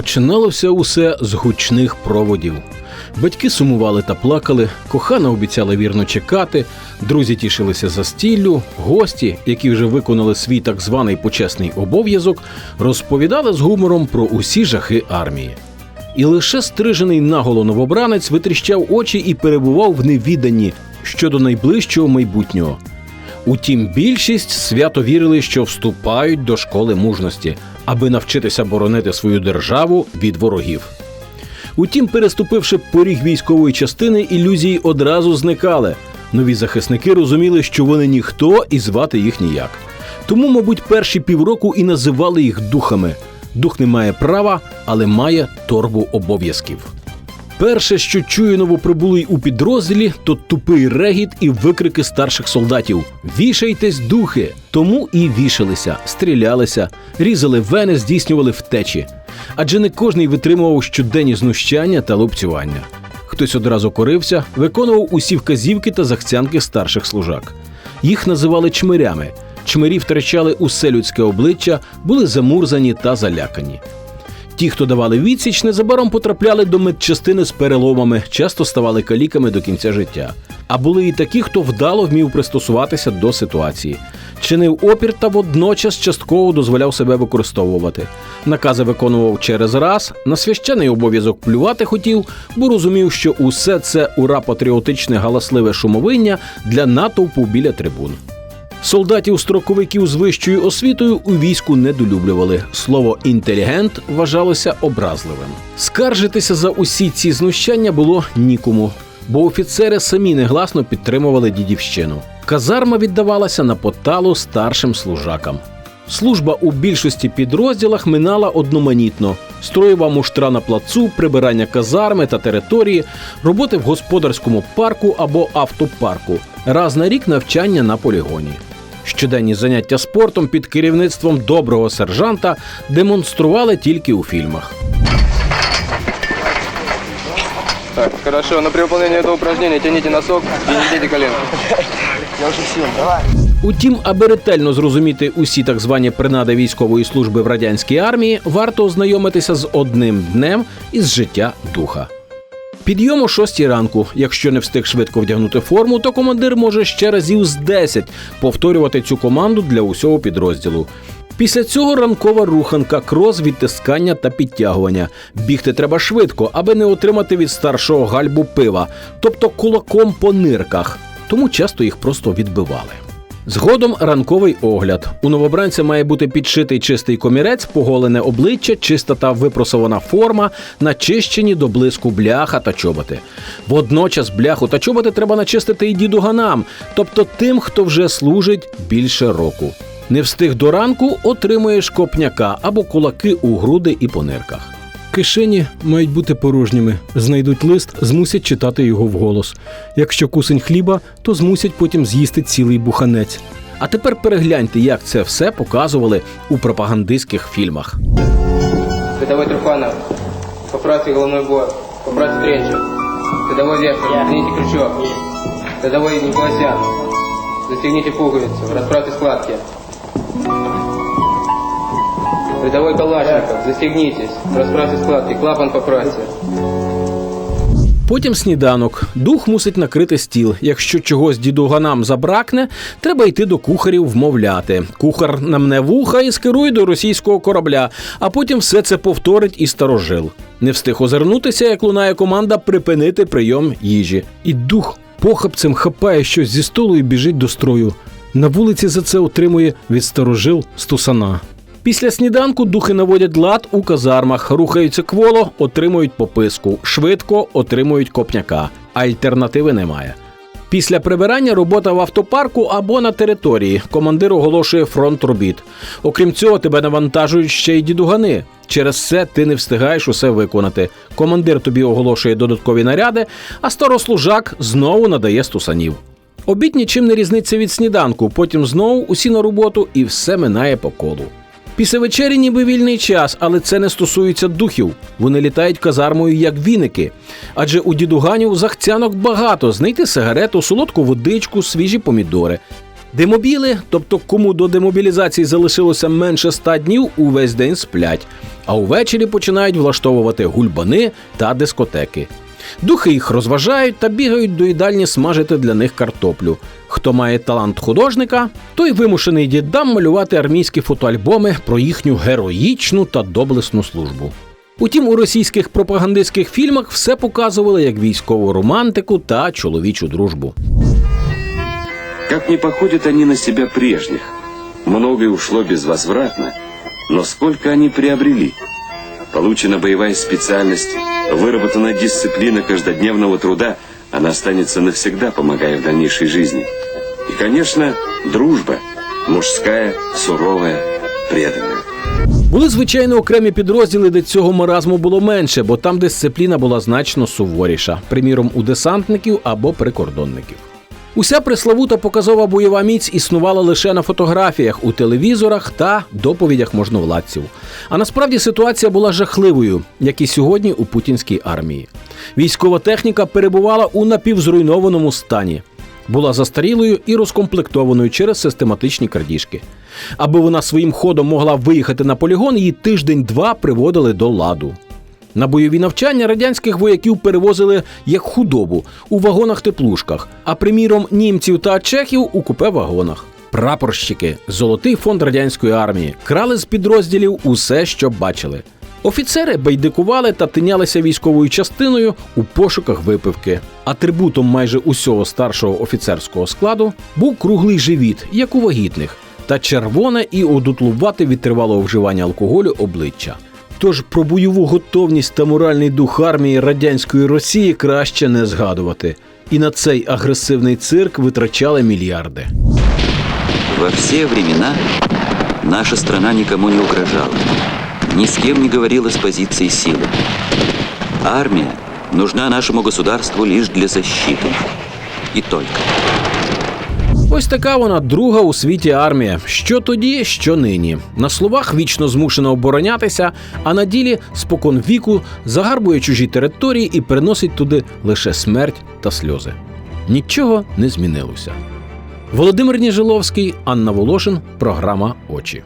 Починалося усе з гучних проводів. Батьки сумували та плакали, кохана обіцяла вірно чекати, друзі тішилися за стіллю, гості, які вже виконали свій так званий почесний обов'язок, розповідали з гумором про усі жахи армії. І лише стрижений наголо новобранець витріщав очі і перебував в невіданні щодо найближчого майбутнього. Утім, більшість свято вірили, що вступають до школи мужності, аби навчитися боронити свою державу від ворогів. Утім, переступивши поріг військової частини, ілюзії одразу зникали. Нові захисники розуміли, що вони ніхто і звати їх ніяк. Тому, мабуть, перші півроку і називали їх духами. Дух не має права, але має торбу обов'язків. Перше, що чує новоприбулий у підрозділі, то тупий регіт і викрики старших солдатів: Вішайтесь, духи! Тому і вішалися, стрілялися, різали вени, здійснювали втечі. Адже не кожний витримував щоденні знущання та лупцювання. Хтось одразу корився, виконував усі вказівки та захцянки старших служак. Їх називали чмирями. Чмирі втрачали усе людське обличчя, були замурзані та залякані. Ті, хто давали відсіч, незабаром потрапляли до медчастини з переломами, часто ставали каліками до кінця життя. А були і такі, хто вдало вмів пристосуватися до ситуації, чинив опір та водночас частково дозволяв себе використовувати. Накази виконував через раз, на священий обов'язок плювати хотів, бо розумів, що усе це ура патріотичне галасливе шумовиння для натовпу біля трибун. Солдатів-строковиків з вищою освітою у війську недолюблювали. Слово інтелігент вважалося образливим. Скаржитися за усі ці знущання було нікому, бо офіцери самі негласно підтримували дідівщину. Казарма віддавалася на поталу старшим служакам. Служба у більшості підрозділах минала одноманітно: строєва муштра на плацу, прибирання казарми та території, роботи в господарському парку або автопарку, раз на рік навчання на полігоні. Щоденні заняття спортом під керівництвом доброго сержанта демонстрували тільки у фільмах. Так, хорошо. Но при выполнении этого упражнения тяните носок и не жмите колено. Утім, аби ретельно зрозуміти усі так звані принади військової служби в радянській армії, варто ознайомитися з одним днем із життя духа. Підйом о 6 ранку. Якщо не встиг швидко вдягнути форму, то командир може ще разів з 10 повторювати цю команду для усього підрозділу. Після цього ранкова руханка, крос, відтискання та підтягування. Бігти треба швидко, аби не отримати від старшого гальбу пива, тобто кулаком по нирках. Тому часто їх просто відбивали. Згодом ранковий огляд. У новобранця має бути підшитий чистий комірець, поголене обличчя, чиста та випросована форма, начищені до блиску бляха та чоботи. Водночас бляху та чоботи треба начистити і дідуганам, тобто тим, хто вже служить більше року. Не встиг до ранку, отримуєш копняка або кулаки у груди і по нирках. Кишені мають бути порожніми. Знайдуть лист, змусять читати його вголос. Якщо кусень хліба, то змусять потім з'їсти цілий буханець. А тепер перегляньте, як це все показували у пропагандистських фільмах. Рядовой Труханов. Поправьте головной бор. Поправьте тренчик. Рядовой Вектор. Затяните крючок. Рядовой Николасян. Застегните пуговицу. Расправьте складки. Рядовой Калашников. Застегнитесь. Расправьте складки. Клапан поправьте. Потім сніданок. Дух мусить накрити стіл. Якщо чогось дідуганам забракне, треба йти до кухарів вмовляти. Кухар намне вуха і скерує до російського корабля, а потім все це повторить і старожил. Не встиг озирнутися, як лунає команда припинити прийом їжі. І дух похапцем хапає щось зі столу і біжить до строю. На вулиці за це отримує від старожил стусана. Після сніданку духи наводять лад у казармах, рухаються кволо, отримують пописку, швидко отримують копняка. Альтернативи немає. Після прибирання робота в автопарку або на території. Командир оголошує фронт робіт. Окрім цього, тебе навантажують ще й дідугани. Через це ти не встигаєш усе виконати. Командир тобі оголошує додаткові наряди, а старослужак знову надає стусанів. Обід нічим не різниться від сніданку, потім знову усі на роботу і все минає по колу. Після вечері ніби вільний час, але це не стосується духів. Вони літають казармою як віники. Адже у дідуганів захцянок багато знайти сигарету, солодку водичку, свіжі помідори. Демобіли, тобто кому до демобілізації залишилося менше ста днів, увесь день сплять, а увечері починають влаштовувати гульбани та дискотеки. Духи їх розважають та бігають до їдальні смажити для них картоплю. Хто має талант художника, той вимушений дідам малювати армійські фотоальбоми про їхню героїчну та доблесну службу. Утім, у російських пропагандистських фільмах все показували як військову романтику та чоловічу дружбу. Как не походят они на себя прежних. Многое ушло безвозвратно, но сколько они приобрели. Получена боевая специальность, выработана дисциплина каждодневного труда, она останется навсегда, помогая в дальнейшей жизни. И, конечно, дружба, мужская, суровая, преданная. Були звичайно окремі підрозділи, де цього маразму було менше, бо там дисципліна була значно суворіша, приміром у десантників або прикордонників. Уся преславута показова бойова міць існувала лише на фотографіях, у телевізорах та доповідях можновладців. А насправді ситуація була жахливою, як і сьогодні у путінській армії. Військова техніка перебувала у напівзруйнованому стані була застарілою і розкомплектованою через систематичні крадіжки. Аби вона своїм ходом могла виїхати на полігон, її тиждень-два приводили до ладу. На бойові навчання радянських вояків перевозили як худобу у вагонах-теплушках, а приміром німців та чехів у купе-вагонах. Прапорщики, золотий фонд радянської армії, крали з підрозділів усе, що бачили. Офіцери байдикували та тинялися військовою частиною у пошуках випивки. Атрибутом майже усього старшого офіцерського складу був круглий живіт, як у вагітних, та червоне і одутлувате від тривалого вживання алкоголю обличчя. Тож про бойову готовність та моральний дух армії радянської Росії краще не згадувати. І на цей агресивний цирк витрачали мільярди. Во все времена наша страна никому не угрожала, ни с кем не говорила с позиции силы. Армия нужна нашему государству лишь для защиты. И только. Ось така вона друга у світі армія. Що тоді, що нині. На словах вічно змушена оборонятися, а на ділі спокон віку загарбує чужі території і приносить туди лише смерть та сльози. Нічого не змінилося. Володимир Ніжиловський, Анна Волошин, програма Очі.